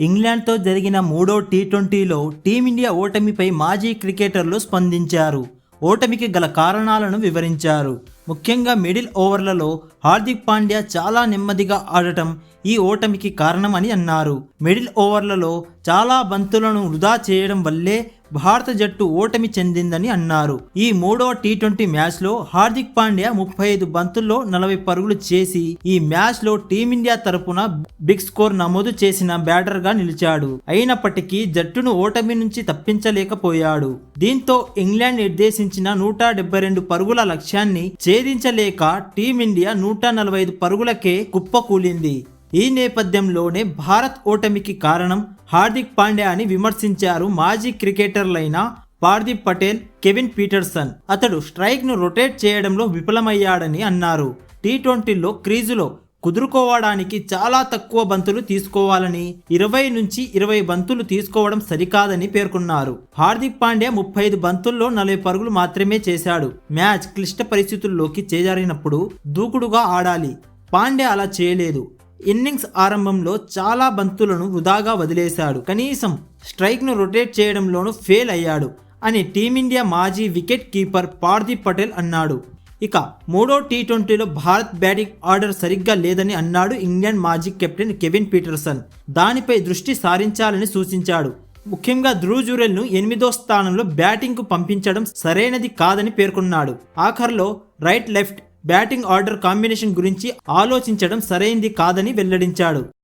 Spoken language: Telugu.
ఇంగ్లాండ్తో జరిగిన మూడో టీ ట్వంటీలో టీమిండియా ఓటమిపై మాజీ క్రికెటర్లు స్పందించారు. ఓటమికి గల కారణాలను వివరించారు. ముఖ్యంగా మిడిల్ ఓవర్లలో హార్దిక్ పాండ్యా చాలా నెమ్మదిగా ఆడటం ఈ ఓటమికి కారణమని అన్నారు. మిడిల్ ఓవర్లలో చాలా బంతులను వృధా చేయడం వల్లే భారత జట్టు ఓటమి చెందిందని అన్నారు. ఈ మూడో టీ ట్వంటీ మ్యాచ్లో హార్దిక్ పాండ్యా ముప్పై ఐదు బంతుల్లో నలభై పరుగులు చేసి ఈ మ్యాచ్లో టీమిండియా తరపున బిగ్ స్కోర్ నమోదు చేసిన బ్యాటర్గా నిలిచాడు. అయినప్పటికీ జట్టును ఓటమి నుంచి తప్పించలేకపోయాడు. దీంతో ఇంగ్లాండ్ నిర్దేశించిన నూట డెబ్బై రెండు పరుగుల లక్ష్యాన్ని ఛేదించలేక టీమిండియా నూట నలభై ఐదు పరుగులకే కుప్పకూలింది. ఈ నేపథ్యంలోనే భారత్ ఓటమికి కారణం హార్దిక్ పాండ్యా అని విమర్శించారు మాజీ క్రికెటర్లైన పార్దీప్ పటేల్ కెవిన్ పీటర్సన్. అతడు స్ట్రైక్ను రొటేట్ చేయడంలో విఫలమయ్యాడని అన్నారు. టీ ట్వంటీలో క్రీజులో కుదురుకోవడానికి చాలా తక్కువ బంతులు తీసుకోవాలని ఇరవై నుంచి ఇరవై బంతులు తీసుకోవడం సరికాదని పేర్కొన్నారు. హార్దిక్ పాండ్యా ముప్పై ఐదు బంతుల్లో నలభై పరుగులు మాత్రమే చేశాడు. మ్యాచ్ క్లిష్ట పరిస్థితుల్లోకి చేజారినప్పుడు దూకుడుగా ఆడాలి. పాండ్యా అలా చేయలేదు. ఇన్నింగ్స్ ఆరంభంలో చాలా బంతులను వృధాగా వదిలేశాడు. కనీసం స్ట్రైక్ను రొటేట్ చేయడంలోనూ ఫెయిల్ అయ్యాడు అని టీమిండియా మాజీ వికెట్ కీపర్ పార్దీప్ పటేల్ అన్నాడు. ఇక మూడో టీ ట్వంటీలో భారత్ బ్యాటింగ్ ఆర్డర్ సరిగ్గా లేదని అన్నాడు ఇంగ్లాండ్ మాజీ కెప్టెన్ కెవిన్ పీటర్సన్. దానిపై దృష్టి సారించాలని సూచించాడు. ముఖ్యంగా ధ్రువ్ జురెల్ను ఎనిమిదో స్థానంలో బ్యాటింగ్కు పంపించడం సరైనది కాదని పేర్కొన్నాడు. ఆఖర్లో right left batting order combination గురించి ఆలోచించడం సరైంది కాదని వెల్లడించాడు.